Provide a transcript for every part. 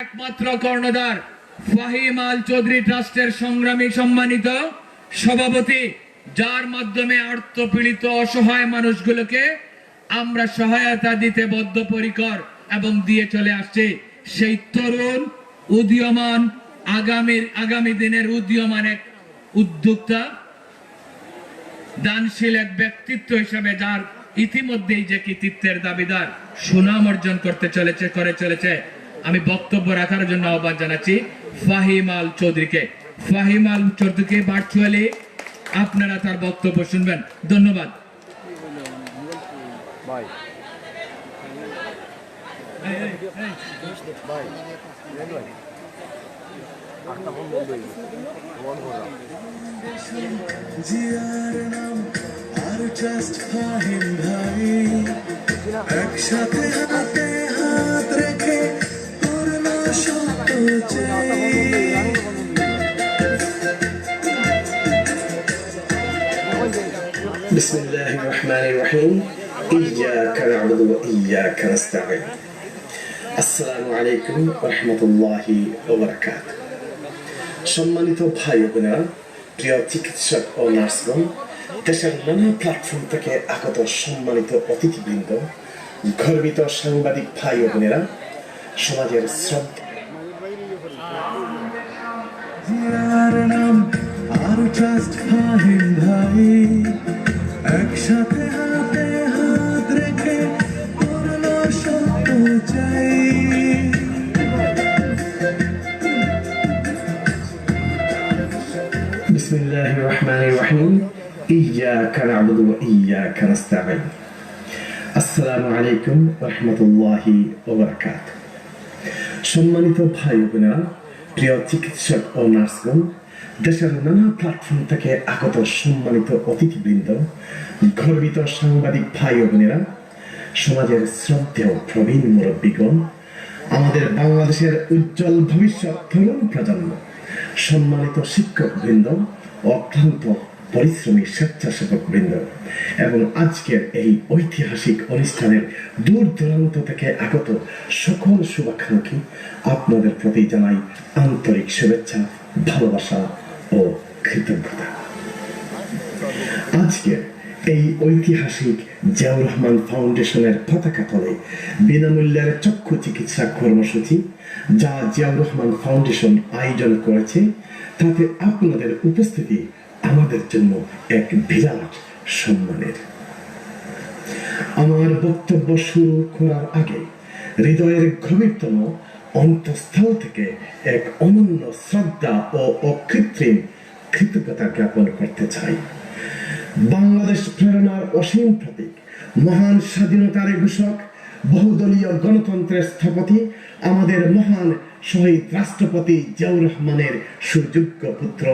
একমাত্র কর্ণধার ফাহিম আল চৌধুরী ট্রাস্টের সংগ্রামী সম্মানিত সভাপতি, যার মাধ্যমে অর্থপীড়িত অসহায় মানুষগুলোকে আমরা সহায়তা দিতে বদ্ধপরিকর এবং দিয়ে চলে আসছে সেই তরুণ, উদীয়মান, আগামীর, আগামী দিনের উদীয়মান এক উদ্যোক্তা, দানশীল এক ব্যক্তিত্ব হিসেবে যার ইতিমধ্যেই যে কৃতিত্বের দাবিদার সুনাম অর্জন করতে চলেছে, করে চলেছে। আমি বক্তব্য রাখার জন্য আহ্বান জানাচ্ছি ফাহিম আল চৌধুরীকে। ফাহিম আল চৌধুরীকে ভার্চুয়ালি আপনারা তার বক্তব্য শুনবেন। ধন্যবাদ। ফাহিম একসাথে হাতে করলো সত্য চাই بسم الله الرحمن الرحيم إياك نعبد وإياك نستعين আসসালামু আলাইকুম রহমতুল্লাহি ওবরাকাত সম্মানিত ভাই ও বোনেরা প্রিয় চিকিৎসক ও নার্সগণ দেশের নানা প্ল্যাটফর্ম থেকে আগত সম্মানিত অতিথিবৃন্দ গর্বিত সাংবাদিক ভাই ও বোনেরা সমাজের শ্রদ্ধা জিয়ার নাম আর জাস্ট ফাহিম ভাই একসাথে হাতে হাত রেখে করলো সত্য চাই بسم الله الرحمن الرحيم إياك نعبد وإياك نستعين السلام عليكم ورحمة الله وبركاته সম্মানিত ভাই ও বোনেরা প্রিয় চিকিৎসক ও নার্সগণ, দেশের নানা প্ল্যাটফর্ম থেকে আগত সম্মানিত অতিথিবৃন্দ, গর্বিত সাংবাদিক ভাই ও বোনেরা, সমাজের শ্রদ্ধেয় প্রবীণ মুরব্বীগণ, আমাদের বাংলাদেশের উজ্জ্বল ভবিষ্যৎ তরুণ প্রজন্ম, সম্মানিত শিক্ষকবৃন্দ অক্লান্ত পরিশ্রমী স্বেচ্ছাসেবক বৃন্দ এবং আজকের এই ঐতিহাসিক অনুষ্ঠানের দূর দূরান্ত থেকে আগত সকল শুভাকাঙ্ক্ষী আপনাদের প্রতি জানাই আন্তরিক শুভেচ্ছা, ভালোবাসা ও কৃতজ্ঞতা। আজকে এই ঐতিহাসিক জিয়াউর রহমান ফাউন্ডেশনের পতাকা তলে বিনামূল্যের চক্ষু চিকিৎসা কর্মসূচি যা জিয়াউর রহমান ফাউন্ডেশন আয়োজন করেছে, তাতে আপনাদের উপস্থিতি আমাদের জন্য এক বিরাট সম্মানের। আমার বক্তব্য শুরু করার আগে হৃদয়ের গভীরতম অন্তঃস্থল থেকে এক অনন্য শ্রদ্ধা ও অকৃত্রিম কৃতজ্ঞতা জ্ঞাপন করতে চাই। বাংলাদেশ প্রেরণার অসীম প্রতীক, মহান স্বাধীনতার ঘোষক, বহুদলীয় গণতন্ত্রের স্থপতি, আমাদের মহান শহীদ রাষ্ট্রপতি জিয়াউর রহমানের সুযোগ্য পুত্র,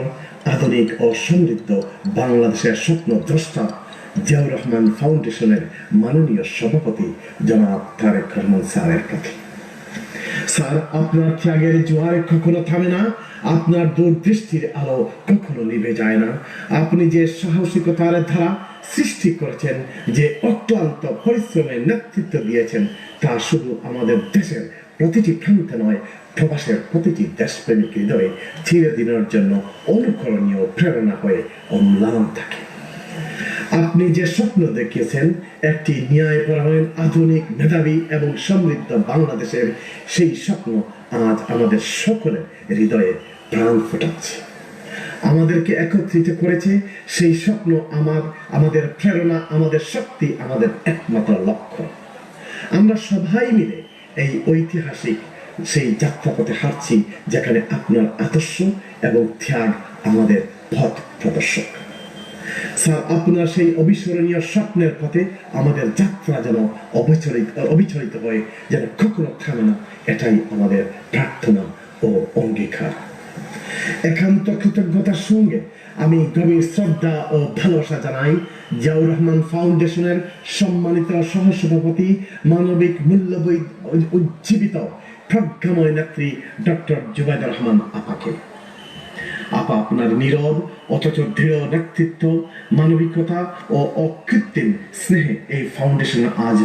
আধুনিক ও সমৃদ্ধ বাংলাদেশের স্বপ্ন দ্রষ্টা জিয়াউর রহমান ফাউন্ডেশনের মাননীয় সভাপতি জনাব তারেক রহমান স্যারের প্রতি স্যার, আপনার ত্যাগের জোয়ার কখনো থামে না, আপনার দূরদৃষ্টির আলো কখনো নিভে যায় না। আপনি যে সাহসিকতার ধারা সৃষ্টি করেছেন, যে অক্লান্ত পরিশ্রমের নেতৃত্ব দিয়েছেন, তা শুধু আমাদের দেশের প্রতিটি প্রান্তে নয় প্রবাসের প্রতিটি দেশপ্রেমিক হৃদয়ে চিরদিনের জন্য অনুকরণীয় প্রেরণা হয়ে অম্লান থাকে। আপনি যে স্বপ্ন দেখিয়েছেন, একটি ন্যায়পরায়ণ, আধুনিক, মেধাবী এবং সমৃদ্ধ বাংলাদেশের সেই স্বপ্ন আজ আমাদের সকলের হৃদয়ে প্রাণ ফোটাচ্ছে। আমাদেরকে একত্রিত করেছে সেই স্বপ্ন আমার, আমাদের প্রেরণা, আমাদের শক্তি, আমাদের একমাত্র লক্ষ্য। আমরা সবাই মিলে এই ঐতিহাসিক সেই যাত্রাপথে হাঁটছি যেখানে আপনার আদর্শ এবং ত্যাগ আমাদের পথ প্রদর্শক। স্যার, আপনার সেই অবিস্মরণীয় স্বপ্নের পথে আমাদের যাত্রা যেন অবিচলিত অবিচলিত হয়ে যেন কখনো থামে না, এটাই আমাদের প্রার্থনা ও অঙ্গীকার। একান্ত কৃতজ্ঞতার সঙ্গে আমি গভীর শ্রদ্ধা ও ভালোবাসা জানাই জিয়াউর রহমান ফাউন্ডেশনের সম্মানিত সহসভাপতি মানবিক মূল্যবোধ উজ্জীবিত প্রজ্ঞাময় নেত্রী ডক্টর জুবাইদুর রহমান আপাকে। আপা আপনার নীরব, অথচ দৃঢ় নেতৃত্ব, মানবিকতা ও অকৃত্রিম স্নেহে এই ফাউন্ডেশন আজ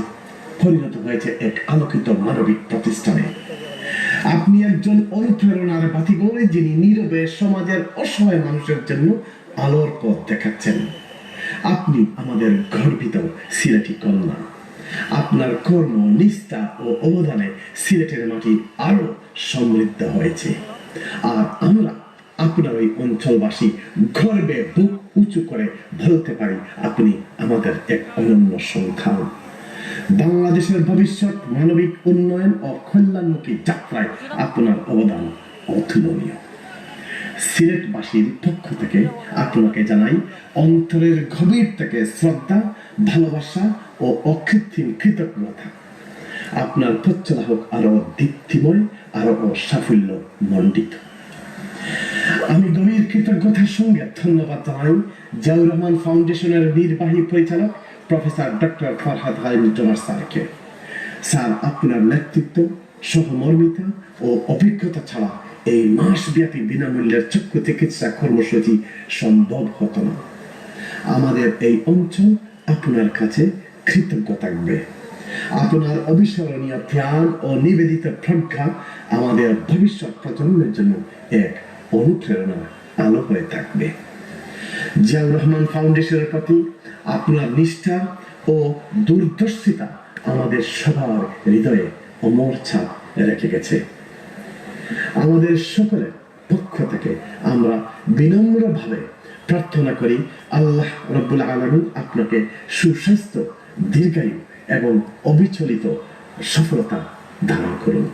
পরিণত হয়েছে এক আলোকিত মানবিক প্রতিষ্ঠানে। আপনি একজন অনুপ্রেরণার বাতিগরে যিনি নীরবে সমাজের অসহায় মানুষের জন্য আলোর পথ দেখাচ্ছেন। আপনি আমাদের গর্বিত সিলেটি কন্যা। আপনার কর্ম, নিষ্ঠা ও অবদানে সিলেটের মাটি আরও সমৃদ্ধ হয়েছে। আর আমরা আপনার ওই অঞ্চলবাসী গর্বে বুক উঁচু করে বলতে পারি, আপনি আমাদের এক অনন্য সন্তান বাংলাদেশের ভবিষ্যৎ মানবিক উন্নয়ন ও কল্যাণমুখী যাত্রায় আপনার অবদান অতুলনীয়। সিলেটবাসীর পক্ষ থেকে আপনাকে জানাই, অন্তরের গভীর থেকে শ্রদ্ধা, ভালোবাসা ও অকৃত্রিম কৃতজ্ঞতা। আপনার পথচলা হোক আরও দীপ্তিময় আরও সাফল্য মণ্ডিত। আমি গভীর কৃতজ্ঞতার সঙ্গে ধন্যবাদ জানাই জিয়াউর রহমান ফাউন্ডেশনের নির্বাহী পরিচালক প্রফেসর ডক্টর ফরহাদ হালিমুজ্জামান স্যারকে। স্যার, আপনার নেতৃত্ব, সহমর্মিতা ও অভিজ্ঞতা ছাড়া এই মাসব্যাপী বিনামূল্যের চক্ষু চিকিৎসা কর্মসূচি সম্ভব হতো না। আমাদের এই অঞ্চল আপনার কাছে কৃতজ্ঞ থাকবে। আপনার অবিস্মরণীয় ধ্যান ও নিবেদিত প্রজ্ঞা আমাদের ভবিষ্যৎ প্রজন্মের জন্য এক অনুপ্রেরণা আলো হয়ে থাকবে। জিয়াউর রহমান ফাউন্ডেশনের প্রতি আপনার নিষ্ঠা ও দূরদর্শিতা আমাদের সবার হৃদয়ে অমর ছাপ রেখে গেছে। আমাদের সকলের পক্ষ থেকে আমরা বিনম্রভাবে প্রার্থনা করি, আল্লাহ রব্বুল আলমী আপনাকে সুস্বাস্থ্য দীর্ঘায়ু এবং অবিচলিত সফলতা দান করুন।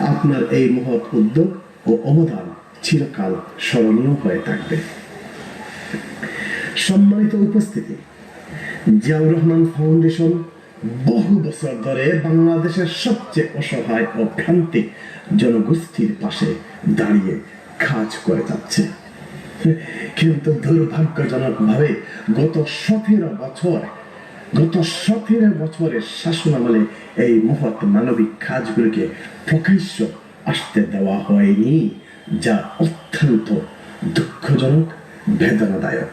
আপনার এই মহৎ উদ্যোগ ও অবদান চিরকাল স্মরণীয় হয়ে থাকবে। সম্মানিত উপস্থিতি, জিয়াউর রহমান ফাউন্ডেশন বহু বছর ধরে বাংলাদেশের সবচেয়ে অসহায় ও প্রান্তিক জনগোষ্ঠীর পাশে দাঁড়িয়ে কাজ করে যাচ্ছে। কিন্তু দুর্ভাগ্যজনক ভাবে গত সতেরো বছর গত সতেরো বছরের শাসনামলে এই মহৎ মানবিক কাজগুলিকে প্রকাশ্য আসতে দেওয়া হয়নি, যা অত্যন্ত দুঃখজনক, বেদনাদায়ক।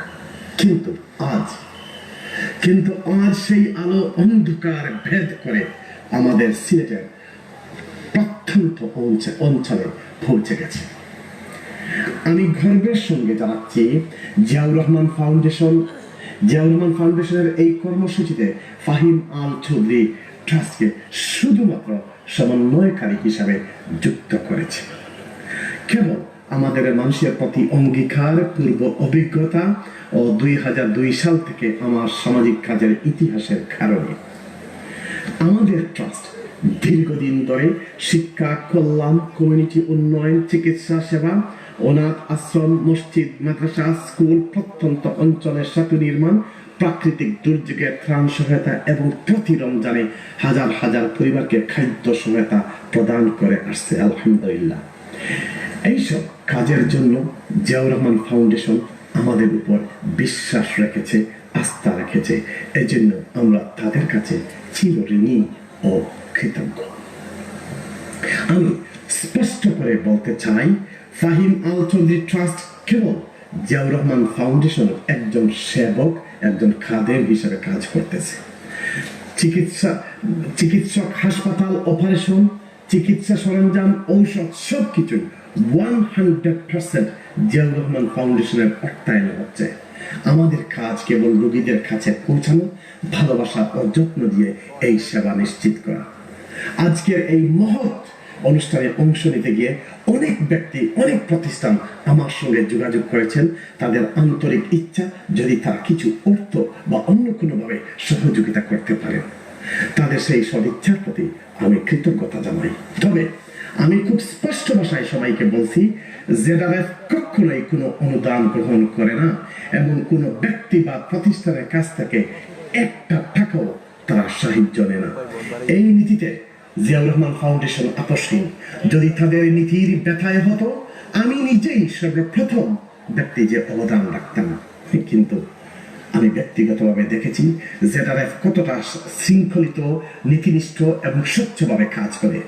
কিন্তু আজ কিন্তু আজ সেই আলো অন্ধকার ভেদ করে আমাদের সিলেটের প্রত্যন্ত অঞ্চলে পৌঁছে গেছে। আমি গর্বের সঙ্গে জানাচ্ছি জিয়াউর রহমান ফাউন্ডেশন জিয়াউর রহমান ফাউন্ডেশনের এই কর্মসূচিতে ফাহিম আল চৌধুরী ট্রাস্টকে শুধুমাত্র সমন্বয়কারী হিসাবে যুক্ত করেছে। কেবল আমাদের মানুষের প্রতি অঙ্গীকার, পূর্ব অভিজ্ঞতা ও দুই হাজার দুই সাল থেকে আমার সামাজিক কাজের ইতিহাসের কারণে। আমাদের ট্রাস্ট দীর্ঘদিন ধরে শিক্ষা, কল্যাণ, কমিউনিটি উন্নয়ন, চিকিৎসা সেবা, অনাথ আশ্রম, মসজিদ, মাদ্রাসা, স্কুল, প্রত্যন্ত অঞ্চলের সেতু নির্মাণ, প্রাকৃতিক দুর্যোগের ত্রাণ সহায়তা এবং প্রতি রমজানে হাজার হাজার পরিবারকে খাদ্য সহায়তা প্রদান করে আসছে, আলহামদুলিল্লাহ। এইসব কাজের জন্য জিয়াউর রহমান ফাউন্ডেশন আমাদের উপর বিশ্বাস রেখেছে, আস্থা রেখেছে। এই জন্য আমরা তাদের কাছে চিরঋণী ও কৃতজ্ঞ। আমি স্পষ্ট করে বলতে চাই, ফাহিম আল চৌধুরী ট্রাস্ট কেবল জিয়াউর রহমান ফাউন্ডেশনের একজন সেবক, একজন খাদের কাজ করতেছে। চিকিৎসা, চিকিৎসক হাসপাতাল অপারেশন, চিকিৎসা সরঞ্জাম, ঔষধ সবকিছু one hundred percent Ziaur Rahman ফাউন্ডেশনের অর্থায়ন হচ্ছে। আমাদের কাজ কেবল রোগীদের কাছে পৌঁছানো, ভালোবাসা ও যত্ন দিয়ে এই সেবা নিশ্চিত করা। আজকের এই মহৎ অনুষ্ঠানে অংশ নিতে গিয়ে অনেক ব্যক্তি, অনেক প্রতিষ্ঠান আমার সঙ্গে যোগাযোগ করেছেন। তাদের আন্তরিক ইচ্ছা যদি তারা কিছু অর্থ বা অন্য কোনোভাবে সহযোগিতা করতে পারেন। তাদের সেই সদিচ্ছার প্রতি আমি কৃতজ্ঞতা জানাই। তবে আমি খুব স্পষ্ট ভাষায় সবাইকে বলছি, জেডারএফ কখনোই কোনো অনুদান গ্রহণ করে না, এবং কোনো ব্যক্তি বা প্রতিষ্ঠানের কাছ থেকে একটা টাকাও তারা সাহায্য নেয় না। এই নীতিতে জিয়াউর রহমান ফাউন্ডেশন আপসহীন যদি তাদের নীতির ব্যথায় হতো, আমি নিজেই সর্বপ্রথম ব্যক্তি যে অবদান রাখতাম। কিন্তু আমি ব্যক্তিগতভাবে দেখেছি জেডারএফ কতটা শৃঙ্খলিত, নীতিনিষ্ঠ এবং স্বচ্ছভাবে কাজ করে।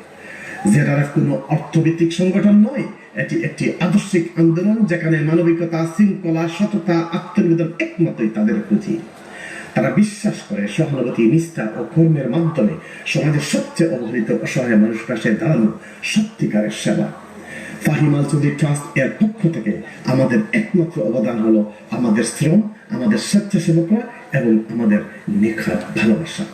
জেডারএফ কোনো অর্থভিত্তিক সংগঠন নয়, এটি একটি আদর্শিক আন্দোলন যেখানে মানবিকতা, শৃঙ্খলা, সততা, আত্মনিবেদন একমাত্রই তাদের পুঁজি। তারা বিশ্বাস করে, সহানুভূতি, নিষ্ঠা ও কর্মের মাধ্যমে সমাজের সবচেয়ে অবহেলিত অসহায় মানুষ পাশে দাঁড়ানো সত্যিকারের সেবা। ফাহিমাল চৌধুরী ট্রাস্ট এর পক্ষ থেকে আমাদের একমাত্র অবদান হলো আমাদের শ্রম, আমাদের স্বেচ্ছাসেবকরা এবং আমাদের নিখাত ভালোবাসা।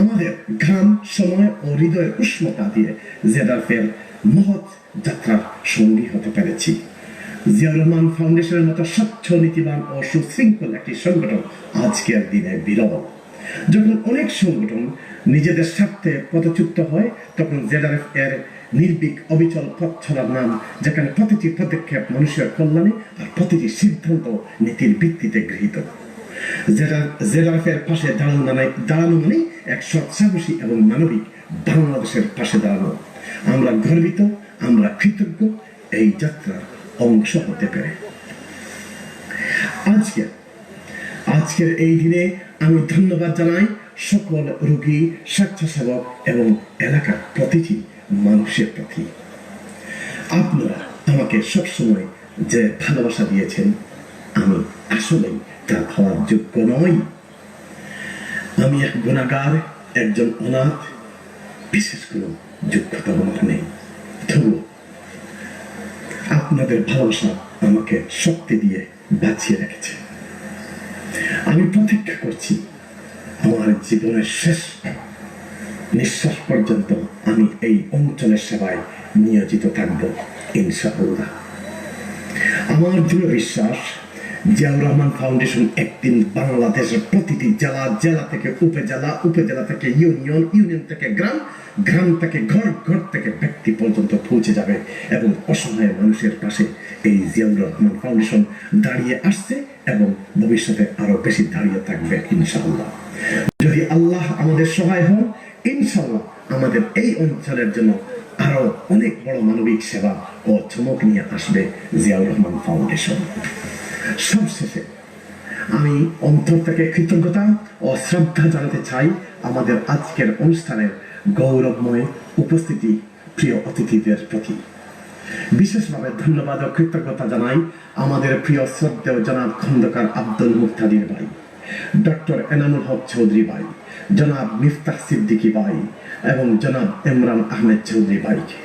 আমাদের ঘাম সময় ও হৃদয়ের উষ্ণতা দিয়ে জেদারফের মহৎ যাত্রার সঙ্গী হতে পেরেছি। জিয়াউর রহমান ফাউন্ডেশনের মতো স্বচ্ছ, নীতিবান ও সুশৃঙ্খল একটি সংগঠন আজকের দিনে বিরল। যখন অনেক সংগঠন নিজেদের স্বার্থে পদচ্যুত হয়, তখন জেডারএফ এর নির্ভীক অবিচল পথ চলার নাম, যেখানে প্রতিটি পদক্ষেপ মানুষের কল্যাণে আর প্রতিটি সিদ্ধান্ত নীতির ভিত্তিতে গৃহীত। জেডারফের পাশে দাঁড়ানো মানে দাঁড়ানো মানে এক সৎ সাহসী এবং মানবিক বাংলাদেশের পাশে দাঁড়ানো। আমরা গর্বিত, আমরা কৃতজ্ঞ এই যাত্রার অংশ হতে পেরে। আজকে, আজকের এই দিনে আমি ধন্যবাদ জানাই সকল রোগী, স্বেচ্ছাসেবক এবং এলাকার প্রতিটি মানুষের প্রতি। আপনারা আমাকে সবসময় যে ভালোবাসা দিয়েছেন, আমি আসলেই তা হওয়ার যোগ্য নই। আমি এক গুণাগার, একজন অনাথ, বিশেষ কোনো যোগ্যতা নেই। তবু আপনাদের ভালোবাসা আমাকে শক্তি দিয়ে বাঁচিয়ে রেখেছে। আমি প্রতীক্ষা করছি, আমার জীবনের শেষ নিঃশ্বাস পর্যন্ত আমি এই অঞ্চলের সেবায় নিয়োজিত থাকব, ইনশাআল্লাহ। আমার দৃঢ় বিশ্বাস জিয়াউর রহমান ফাউন্ডেশন একদিন বাংলাদেশের প্রতিটি জেলা জেলা থেকে উপজেলা উপজেলা থেকে ইউনিয়ন ইউনিয়ন থেকে গ্রাম গ্রাম থেকে ঘর ঘর থেকে ব্যক্তি পর্যন্ত পৌঁছে যাবে এবং অসহায় মানুষের পাশে এই জিয়াউর রহমান ফাউন্ডেশন দাঁড়িয়ে আসছে এবং ভবিষ্যতে আরও বেশি দাঁড়িয়ে থাকবে, ইনশাআল্লাহ। যদি আল্লাহ আমাদের সহায় হন, ইনশাআল্লাহ আমাদের এই অঞ্চলের জন্য আরও অনেক বড় মানবিক সেবা ও চমক নিয়ে আসবে জিয়াউর রহমান ফাউন্ডেশন। সবশেষে আমি অন্তর থেকে কৃতজ্ঞতা ও শ্রদ্ধা জানাতে চাই আমাদের আজকের অনুষ্ঠানের গৌরবময় উপস্থিতি প্রিয় অতিথিদের প্রতি। বিশেষভাবে ধন্যবাদ ও কৃতজ্ঞতা জানাই আমাদের প্রিয় শ্রদ্ধেয় জনাব খন্দকার আব্দুল মুক্তাদির ভাই, ডক্টর এনামুল হক চৌধুরী ভাই, জনাব মিফতাহ সিদ্দিকী ভাই এবং জনাব ইমরান আহমেদ চৌধুরী ভাইকে,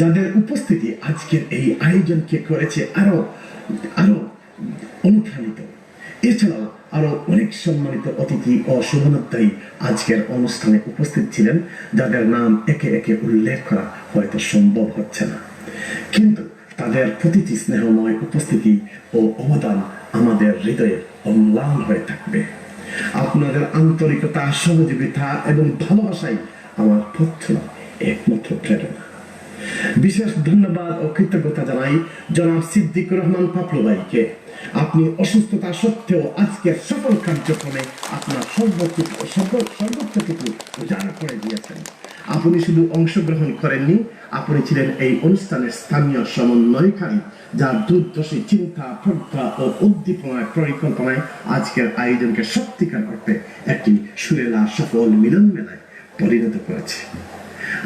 যাদের উপস্থিতি আজকের এই আয়োজনকে করেছে আরও আরও অনুপ্রাণিত। এছাড়াও আরও অনেক সম্মানিত অতিথি ও শুভনোদ্দায়ী আজকের অনুষ্ঠানে উপস্থিত ছিলেন, যাদের নাম একে একে উল্লেখ করা হয়তো সম্ভব হচ্ছে না। কিন্তু তাদের প্রতিটি স্নেহময় উপস্থিতি ও অবদান আমাদের হৃদয়ে অম্লান হয়ে থাকবে। আপনাদের আন্তরিকতা, সহযোগিতা এবং ভালোবাসাই আমার পথ একমাত্র প্রেরণা। বিশেষ ধন্যবাদ ও কৃতজ্ঞতা জানাই জনাব সিদ্দিকুর রহমান পাপলু ভাইকে। আপনি অসুস্থতা সত্ত্বেও আজকের সকল কার্যক্রমে আপনার সর্বোচ্চ- সর্ব- সর্বোচ্চটুকু উজাড় করে দিয়েছেন। আপনি শুধু অংশগ্রহণ করেননি, আপনি ছিলেন এই অনুষ্ঠানের স্থানীয় সমন্বয়কারী, যার দুর্দশী চিন্তা প্রজ্ঞা ও উদ্দীপনায় পরিকল্পনায় আজকের আয়োজনকে সত্যিকার অর্থে একটি সুরেলা সফল মিলন মেলায় পরিণত করেছে।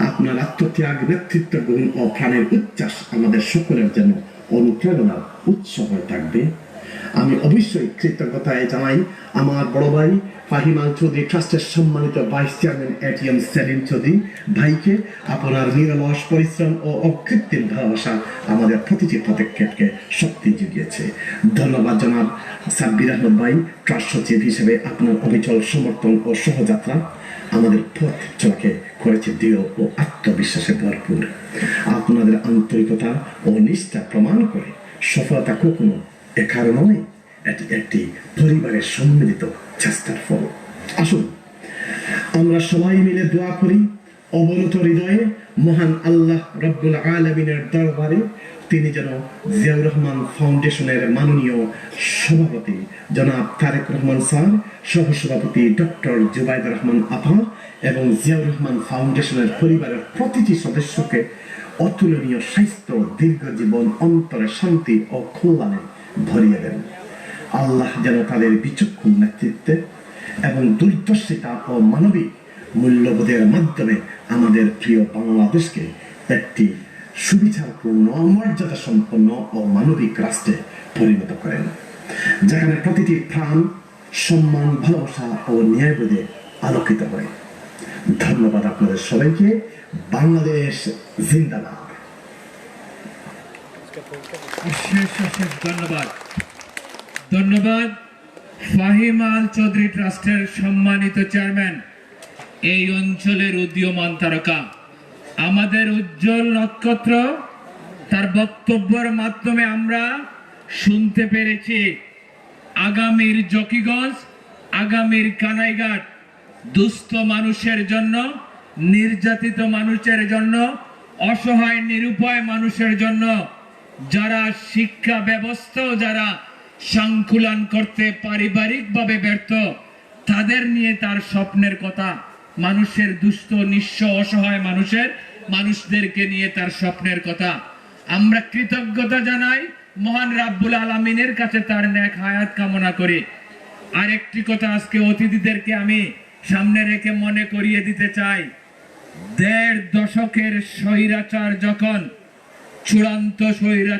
আপনার আত্মত্যাগ, নেতৃত্ব গুণ ও প্রাণের উচ্ছ্বাস আমাদের সকলের জন্য অনুপ্রেরণার উৎস হয়ে থাকবে। আমি অবশ্যই কৃতজ্ঞতায় জানাই আমার বড় ভাই ফাহিমাল চৌধুরী ট্রাস্টের সম্মানিত vice chairman ATM Selim Chowdhury ভাইকে আপনার নিরলস পরিশ্রম ও অকৃত্রিম ভালোবাসা আমাদের প্রতিটি পদক্ষেপকে শক্তি জুগিয়েছে ধন্যবাদ জনাব সাব্বির আহমদ ভাই, ট্রাস্ট সচিব হিসেবে আপনার অবিচল সমর্থন ও সহযাত্রা। আমাদের পথ চলাকে করেছে দৃঢ় ও আত্মবিশ্বাসে ভরপুর। আপনাদের আন্তরিকতা ও নিষ্ঠা প্রমাণ করে সফলতা কখনো একার নয়। এটি একটি পরিবারের সম্মিলিত চেষ্টার ফল। আসুন, আমরা সবাই মিলে দোয়া করি। অবনত হৃদয়ে মহান আল্লাহ রব্বুল আলমিনের দরবারে তিনি যেন জিয়াউর রহমান ফাউন্ডেশনের মাননীয় সভাপতি জনাব তারেক রহমান স্যার, সহসভাপতি ডক্টর জুবাইদ রহমান আফা এবং জিয়াউর রহমান ফাউন্ডেশনের পরিবারের প্রতিটি সদস্যকে অতুলনীয় স্বাস্থ্য দীর্ঘ জীবন অন্তরে শান্তি ও কল্যাণে ভরিয়ে দেন। আল্লাহ যেন তাদের বিচক্ষণ নেতৃত্বে এবং দুর্দর্শিতা ও মানবিক মূল্যবোধের মাধ্যমে আমাদের প্রিয় বাংলাদেশকে একটি সুবিচারপূর্ণ মর্যাদা সম্পন্ন ও মানবিক রাষ্ট্রে পরিণত করেন, যেখানে প্রতিটি প্রাণ, সম্মান, ভালোবাসা ও ন্যায়বোধে আলোকিত হয়। ধন্যবাদ আপনাদের সবাইকে। বাংলাদেশ জিন্দাবাদ। অশেষ অশেষ ধন্যবাদ। ধন্যবাদ। ফাহিম আল চৌধুরী ট্রাস্টের সম্মানিত চেয়ারম্যান। এই অঞ্চলের উদীয়মান তারকা। আমাদের উজ্জ্বল নক্ষত্র, তার বক্তব্যের মাধ্যমে আমরা শুনতে পেরেছি আগামীর জকিগঞ্জ, আগামীর কানাইঘাট। দুস্থ মানুষের জন্য, নির্যাতিত মানুষের জন্য, অসহায় নিরুপায় মানুষের জন্য, যারা শিক্ষা ব্যবস্থাও যারা সংকুলন করতে পারিবারিকভাবে ব্যর্থ, তাদের নিয়ে তার স্বপ্নের কথা। মানুষের দুস্থ, নিঃস্ব, অসহায় মানুষের, মানুষদেরকে নিয়ে তার স্বপ্নের কথা। আমরা কৃতজ্ঞতা জানাই মহান রাব্বুল আলমিনের কাছে তার ন্যাক হায়াত কামনা করি। আরেকটি কথা আজকে অতিথিদেরকে আমি সামনে রেখে মনে করিয়ে দিতে চাই। দেড় দশকের স্বৈরাচার যখন চূড়ান্ত স্বৈরাচার